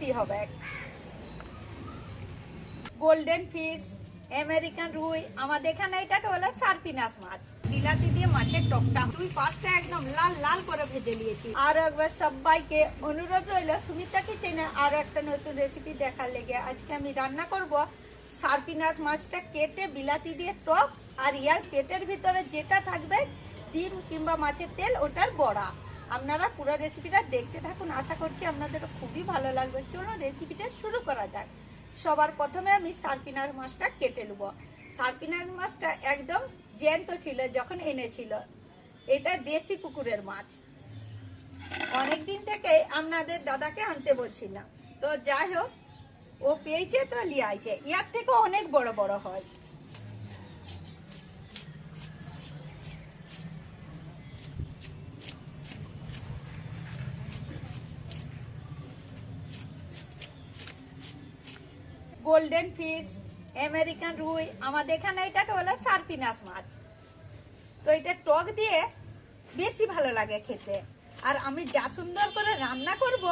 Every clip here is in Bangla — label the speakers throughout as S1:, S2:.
S1: বেশি হবে। গোল্ডেন ফিশ আমেরিকান রুই আমাদের এখানে এটাকে বলে সার্পিনাস মাছ। বিলাতি দিয়ে মাছের টকটা। তুই পাঁচটা একদম লাল লাল করে ভেজে নিয়েছি। আর একবার সবাইকে অনুরোধ রইল সুমিতা কিচেনে আরও একটা নতুন রেসিপি দেখার লেগে। আজকে আমি রান্না করব সার্পিনাস মাছটা কেটে বিলাতি দিয়ে টক, আর ইয়ার পেটের ভিতরে যেটা থাকবে ডিম কিংবা মাছের তেল, ওটার বড়া। আপনারা পুরো রেসিপিটা দেখতে থাকুন। আশা করছি আপনাদের খুবই ভালো লাগবে। চলুন রেসিপিটা শুরু করা যাক। সবার প্রথমে আমি সার্পিনার মাছটা কেটে নেব। সার্পিনার মাছটা একদম জ্যান্ত ছিল, যখন এনেছিল। এটা দেশি কুকুরের মাছ। অনেক দিন থেকে আপনাদের দাদাকে আনতে বলছিলাম। তো যাই হোক, ও পেয়েছে তো লিয়ে আইছে ইয়ার থেকে অনেক বড় বড় হয়। গোল্ডেন ফিশ আমেরিকান রুই আমাদের এখানে এটাকে বলে সার্পিনাস মাছ। তো এটা টক দিয়ে বেশি ভালো লাগে খেতে। আর আমি যা সুন্দর করে রান্না করব,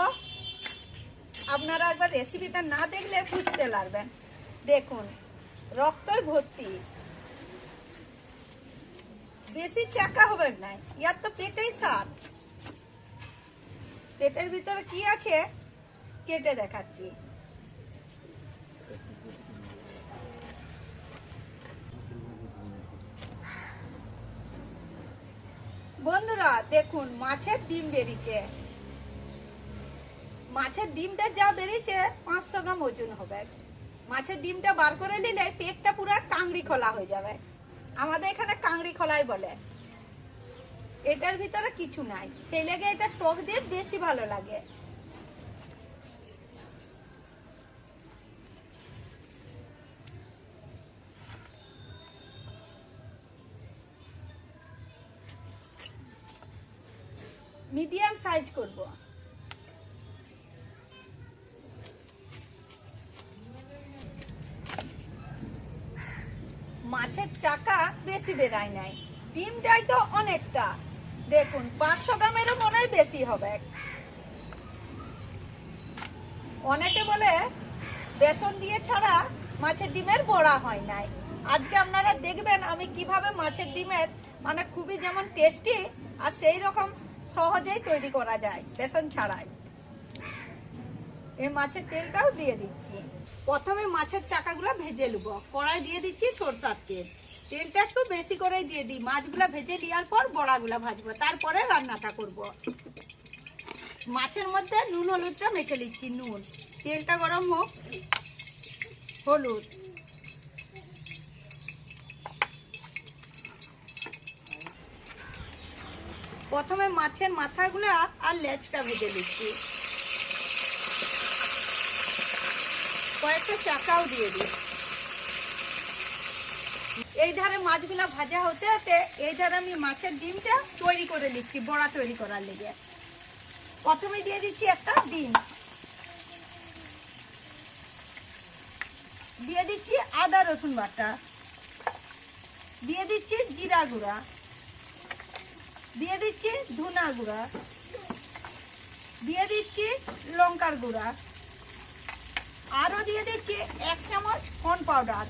S1: আপনারা একবার রেসিপিটা না দেখলে বুঝতে পারবেন। দেখুন, রক্তই ভর্তি। বেশি চাকা হবে না, ইয়ার তো পেটেই সার পেটের ভিতরে কি আছে, কেটে দেখাচ্ছি। বন্ধুরা, দেখুন, মাছের ডিম বেরিয়েছে। মাছের ডিমটা যা বেরিয়েছে, পাঁচশো গ্রাম ওজন হবে। মাছের ডিমটা বার করে নিলে পেটটা পুরো কাংড়ি খোলা হয়ে যাবে। আমাদের এখানে কাংড়ি খোলাই বলে। এটার ভিতরে কিছু নাই। সেই লেগে এটা টক দিয়ে বেশি ভালো লাগে। মিডিয়াম সাইজ করব। মাছের চাকা বেশি বেরায় নাই। ডিমটাই তো অনেকটা। দেখুন, পাঁচশো গ্রামেরও মনে হয় বেশি হবে। অনেকে বলে, বেসন দিয়ে ছাড়া মাছের ডিমের বড়া হয় নাই। আজকে আপনারা দেখবেন আমি কীভাবে মাছের ডিমের মানে খুবই যেমন টেস্টি আর সেই রকম সহজেই তৈরি করা যায়, বেসন ছাড়াই। এই মাছের তেলটাও দিয়ে দিচ্ছি। প্রথমে মাছের চাকাগুলো ভেজে নেব। কড়াই দিয়ে দিচ্ছি সরষার তেল। তেলটা একটু বেশি করেই দিয়ে দিই। মাছগুলো ভেজে নেওয়ার পর বড়াগুলো ভাজবো। তারপরে রান্নাটা করব। মাছের মধ্যে নুন, হলুদটা মেখে নিচ্ছি, নুন। তেলটা গরম হোক, হলুদ। প্রথমে মাছের মাথাগুলো আর লেজটা ভেজে দিচ্ছি। কয়েকটা চাকাও দিয়ে দিই। এই ধারে মাছগুলো ভাজা হতে হতে এই ধারে আমি মাছের ডিমটা তৈরি করে নিচ্ছি, বড়া তৈরি করার লেগে। প্রথমে দিয়ে দিচ্ছি একটা ডিম। দিয়ে দিচ্ছি আদা রসুন বাটা। দিয়ে দিচ্ছি জিরা গুঁড়া। দিয়ে দিচ্ছি ধুনা গুঁড়া। দিয়ে দিচ্ছি লঙ্কার গুঁড়া। আরও দিয়ে দিচ্ছি এক চামচ কর্ন পাউডার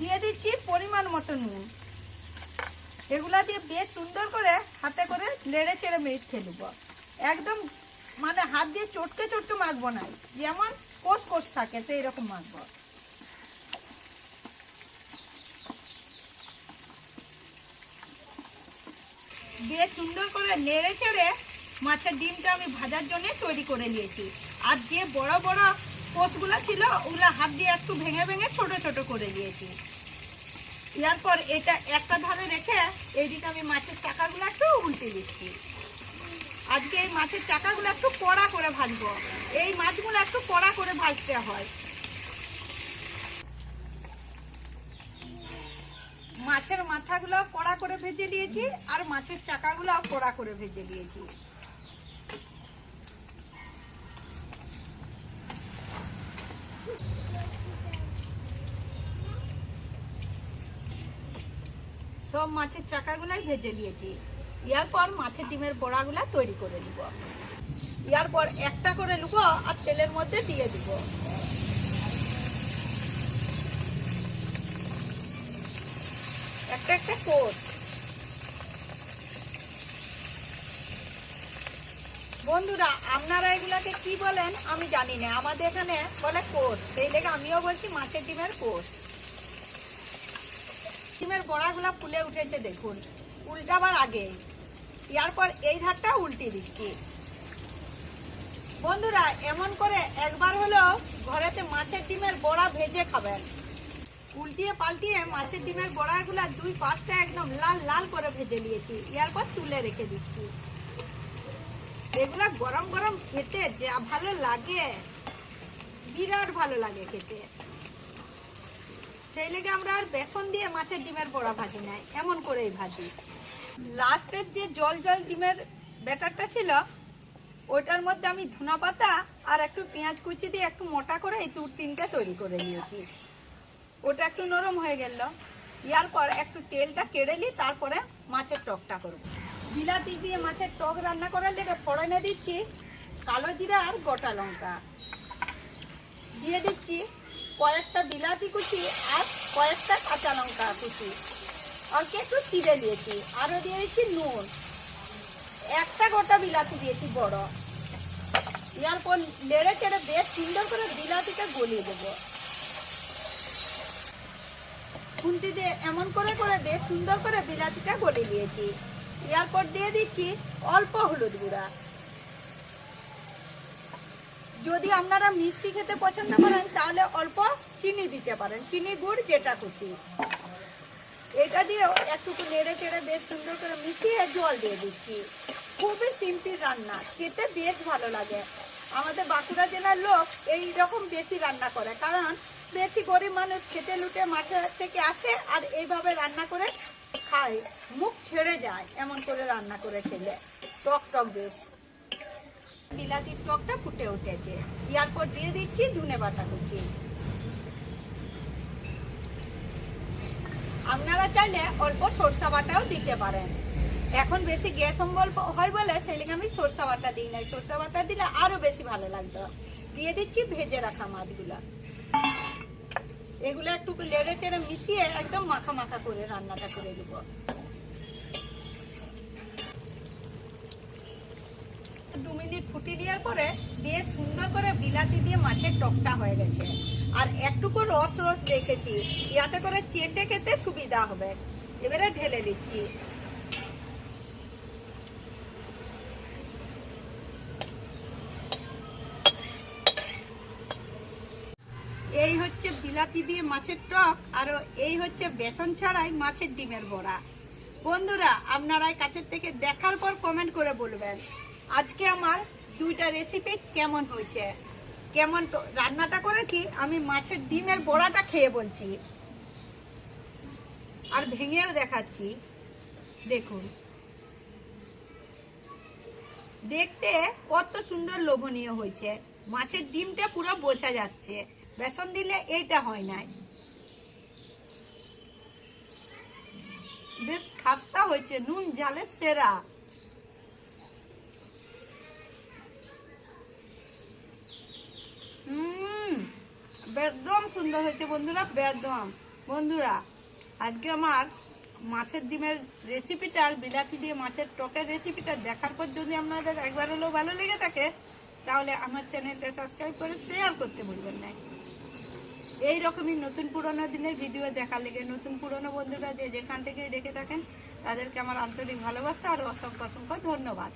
S1: দিয়ে দিচ্ছি পরিমাণ মতো নুন। এগুলা দিয়ে বেশ সুন্দর করে হাতে করে লেড়ে চেড়ে মেখে নেব। একদম মানে হাত দিয়ে চটকে চটকে মাখবো না। যেমন কোষ কোষ থাকে তো এরকম মাখবো। দিয়ে সুন্দর করে নেড়ে চেড়ে মাছের ডিমটা আমি ভাজার জন্য তৈরি করে নিয়েছি। আর যে বড় বড় কোষগুলো ছিল, ওগুলো হাত দিয়ে একটু ভেঙে ভেঙে ছোট ছোট করে দিয়েছি এরপর এটা একটা ধারে রেখে এইদিকে আমি মাছের চাকাগুলো একটু উল্টে দিচ্ছি। আজকে এই মাছের চাকাগুলো একটু কড়া করে ভাজবো। এই মাছগুলো একটু কড়া করে ভাজতে হয় মাছের মাথাগুলো কড়া করে ভেজে নিয়েছি আর মাছের চাকাগুলো কড়া করে ভেজে নিয়েছি। সব মাছের চাকাগুলাই ভেজে নিয়েছি। এরপর মাছের ডিমের বড়াগুলা তৈরি করে নিব। এরপর একটা করে নেব আর তেলের মধ্যে দিয়ে দিব। একটা একটা কোট। বন্ধুরা, আপনারা এগুলাকে কি বলেন আমি জানি না। আমাদের এখানে বলে কোট। সেই লেগে আমিও বলছি মাছের ডিমের কোট। ডিমের বড়াগুলা ফুলে উঠেছে, দেখুন। উল্টাবার আগে। এরপর এই ধারটা উল্টে দিচ্ছি। বন্ধুরা, এমন করে একবার হলো ঘরেতে মাছের ডিমের বড়া ভেজে খাবেন। উল্টিয়ে পাল্টিয়ে মাছের ডিমের বড়াগুলা দুই পাঁচটা একদম লাল লাল করে ভেজে নিয়েছি। এরপর তুলে রেখে দিচ্ছি। এগুলা গরম গরম খেতে যা ভালো লাগে। বিরাট ভালো লাগে খেতে। সেই লেগে আমরা আর বেসন দিয়ে মাছের ডিমের বড়া ভাজি নাই, এমন করেই ভাজি। লাস্টের যে জল জল ডিমের ব্যাটারটা ছিল ওটার মধ্যে আমি ধনা পাতা আর একটু পেঁয়াজ কুচি দিয়ে একটু মোটা করে এই তুর তিনটা তৈরি করে নিয়েছি। ওটা একটু নরম হয়ে গেল। ইয়ার পর একটু তেলটা কেড়ে নিই তারপরে মাছের টকটা করব। বিলাতি দিয়ে মাছের টক রান্না করার লেগে ফোড়নে দিচ্ছি কালো জিরা আর গোটা লঙ্কা। দিয়ে দিচ্ছি কয়েকটা বিলাতি কুচি আর কয়েকটা কাঁচা লঙ্কা কুচি। অল্প একটু চিড়ে দিয়েছি। আরও দিয়ে দিচ্ছি নুন। একটা গোটা বিলাতি দিয়েছি বড়। ইয়ার পর নেড়ে চেড়ে বেশ সুন্দর করে বিলাতিটা গলিয়ে দেবো। খুন্তি দিয়ে এমন করে করে বেশ সুন্দর করে বিলাতিটা গলিয়ে দিয়েছি এরপর দিয়ে দিচ্ছি অল্প হলুদ গুঁড়া। যদি আপনারা মিষ্টি খেতে পছন্দ করেন, তাহলে অল্প চিনি দিতে পারেন। চিনি গুড় যেটা খুশি। এটা দিয়েও একটু নেড়ে চেড়ে বেশ সুন্দর করে মিশিয়ে জল দিয়ে দিচ্ছি। খুবই সিম্পল রান্না। খেতে বেশ ভালো লাগে। আমাদের বাঁকুড়া জেলার লোক এই রকম বেশি রান্না করে, কারণ বেশি গরিব মানুষ খেতে লুটে মাঠে থেকে আসে আর এইভাবে রান্না করে খায়। মুখ ছেড়ে যায়, এমন করে রান্না করে খেলে। টক টক বেশ। বিলাতির টকটা ফুটে উঠেছে। এরপর দিয়ে দিচ্ছি ধুনে পাতা কুচি। আপনারা চাইলে অল্প সরষা বাটাও দিতে পারেন। এখন বেশি গ্যাস অম্বল হয় বলে সেই আমি সরষা বাটা দিই নাই। সরষা বাটা দিলে আরও বেশি ভালো লাগতো। দিয়ে দিচ্ছি ভেজে রাখা মাছগুলা। এগুলো একটু লেড়ে চেড়ে মিশিয়ে একদম মাখা মাখা করে রান্নাটা করে দেব দু মিনিট ফুটি দেওয়ার পরে দিয়ে সুন্দর করে বিলাতি দিয়ে মাছের টকটা হয়ে গেছে। আর একটুকু রস রস রেখেছি যাতে করে চেটে খেতে সুবিধা হবে। এবারে ঢেলে দিচ্ছি। এই হচ্ছে বিলাতি দিয়ে মাছের টক, আর এই হচ্ছে বেসন ছাড়াই মাছের ডিমের বড়া। বন্ধুরা, আপনারা কাছের থেকে দেখার পর কমেন্ট করে বলবেন, আজকে আমার দুইটা রেসিপি কেমন হয়েছে? কেমন রান্নাটা করেছি, আমি মাছের ডিমের বড়াটা খেয়ে বলছি। আর ভেঙেও দেখাচ্ছি। দেখুন। দেখতে কত সুন্দর লোভনীয় হয়েছে। মাছের ডিমটা পুরো বোঝা যাচ্ছে। বেসন দিলে এইটা হয় নাই। বেশ খাস্তা হয়েছে, নুন জালে সেরা। একদম সুন্দর হয়েছে বন্ধুরা একদম বন্ধুরা, আজকে আমার মাছের ডিমের রেসিপিটা আর বিলাতি দিয়ে মাছের টকের রেসিপিটা দেখার পর যদি আপনাদের একবার হলেও ভালো লেগে থাকে, তাহলে আমার চ্যানেলটা সাবস্ক্রাইব করে শেয়ার করতে ভুলবেন না। এই রকমই নতুন পুরনো দিনের ভিডিও দেখার লেগে নতুন পুরনো বন্ধুরা যে যেখান থেকেই দেখে থাকেন, তাদেরকে আমার আন্তরিক ভালোবাসা আর অসংখ্য অসংখ্য ধন্যবাদ।